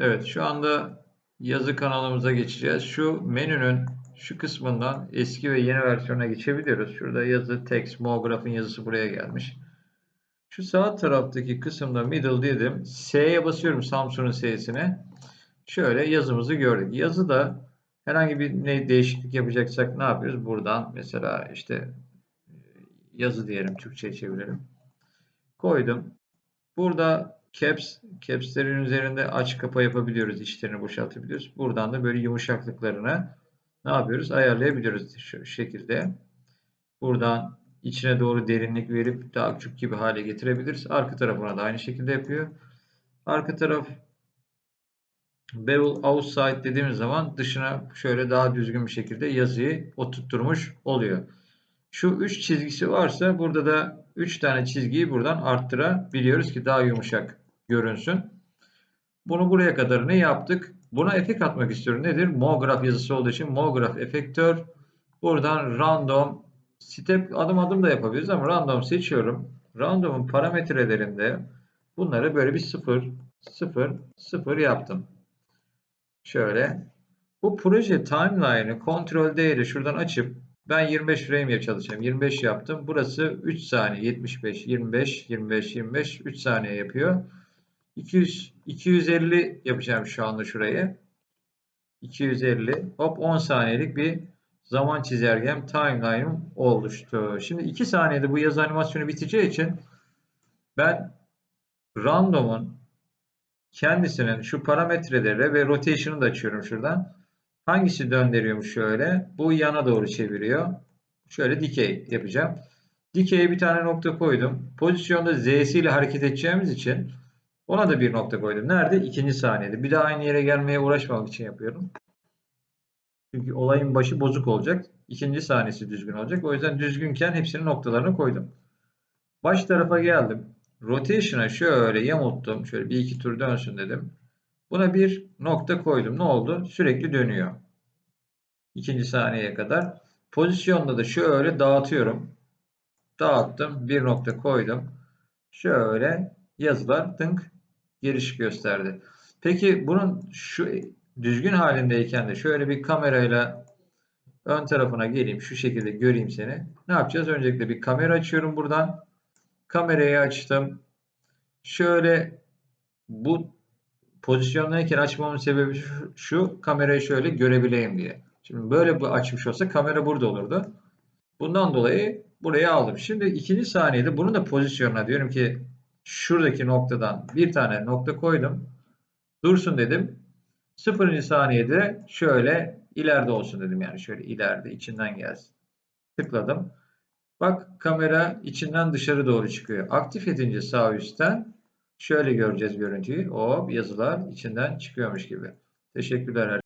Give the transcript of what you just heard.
Evet şu anda yazı kanalımıza geçeceğiz. Şu menünün şu kısmından eski ve yeni versiyona geçebiliyoruz. Şurada yazı text, Mograf'ın yazısı buraya gelmiş. Şu sağ taraftaki kısımda middle dedim. S'ye basıyorum Samsun'un S'sine. Şöyle yazımızı gördük. Yazıda herhangi bir ne değişiklik yapacaksak ne yapıyoruz? Buradan mesela işte yazı diyelim Türkçe'ye çevirelim. Koydum. Burada caps, caps'lerin üzerinde aç kapa yapabiliyoruz. içlerini boşaltabiliyoruz. Buradan da böyle yumuşaklıklarını ne yapıyoruz? Ayarlayabiliyoruz şu şekilde. Buradan içine doğru derinlik verip daha küçük gibi hale getirebiliriz. Arka tarafına da aynı şekilde yapıyor. Arka taraf bevel outside dediğimiz zaman dışına şöyle daha düzgün bir şekilde yazıyı oturtturmuş oluyor. Şu 3 çizgisi varsa burada da 3 tane çizgiyi buradan arttırabiliyoruz ki daha yumuşak görünsün. Bunu buraya kadar ne yaptık? Buna efekt atmak istiyorum. Nedir? Mograph yazısı olduğu için Mograph efektör. Buradan random step adım adım da yapabiliriz ama random seçiyorum. Random'un parametrelerinde bunları böyle bir 0 0 0 yaptım. Şöyle. Bu proje timeline'ı Ctrl D ile şuradan açıp ben 25 frame ile çalışacağım. 25 yaptım. Burası 3 saniye. 75, 25, 25, 25, 3 saniye yapıyor. 200, 250 yapacağım şu anda şurayı. 250. Hop 10 saniyelik bir zaman çizelgem timeline'ım oluştu. Şimdi 2 saniyede bu yazı animasyonu biteceği için ben random'un kendisinin şu parametreleri ve rotation'ı da açıyorum şuradan. Hangisi döndürüyormuş şöyle? Bu yana doğru çeviriyor. Şöyle dikey yapacağım. Dikey'e bir tane nokta koydum. Pozisyonda Z'si ile hareket edeceğimiz için ona da bir nokta koydum. Nerede? İkinci saniyede. Bir daha aynı yere gelmeye uğraşmamak için yapıyorum. Çünkü olayın başı bozuk olacak. İkinci saniyesi düzgün olacak. O yüzden düzgünken hepsinin noktalarını koydum. Baş tarafa geldim. Rotation'a şöyle yamulttum. Şöyle bir iki tur dönsün dedim. Buna bir nokta koydum. Ne oldu? Sürekli dönüyor. İkinci saniyeye kadar. Pozisyonda da şöyle dağıtıyorum. Dağıttım. Bir nokta koydum. Şöyle yazılar tınk giriş gösterdi. Peki bunun şu düzgün halindeyken de şöyle bir kamerayla ön tarafına geleyim. Şu şekilde göreyim seni. Ne yapacağız? Öncelikle bir kamera açıyorum buradan. Kamerayı açtım. Şöyle bu pozisyondayken açmamın sebebi şu, kamerayı şöyle görebileyim diye. Şimdi böyle bu açmış olsa kamera burada olurdu. Bundan dolayı buraya aldım. Şimdi ikinci saniyede bunu da pozisyonuna diyorum ki şuradaki noktadan bir tane nokta koydum. Dursun dedim. Sıfırıncı saniyede şöyle ileride olsun dedim. Yani şöyle ileride içinden gelsin. Tıkladım. Bak kamera içinden dışarı doğru çıkıyor. Aktif edince sağ üstten şöyle göreceğiz görüntüyü. Hop yazılar içinden çıkıyormuş gibi. Teşekkürler.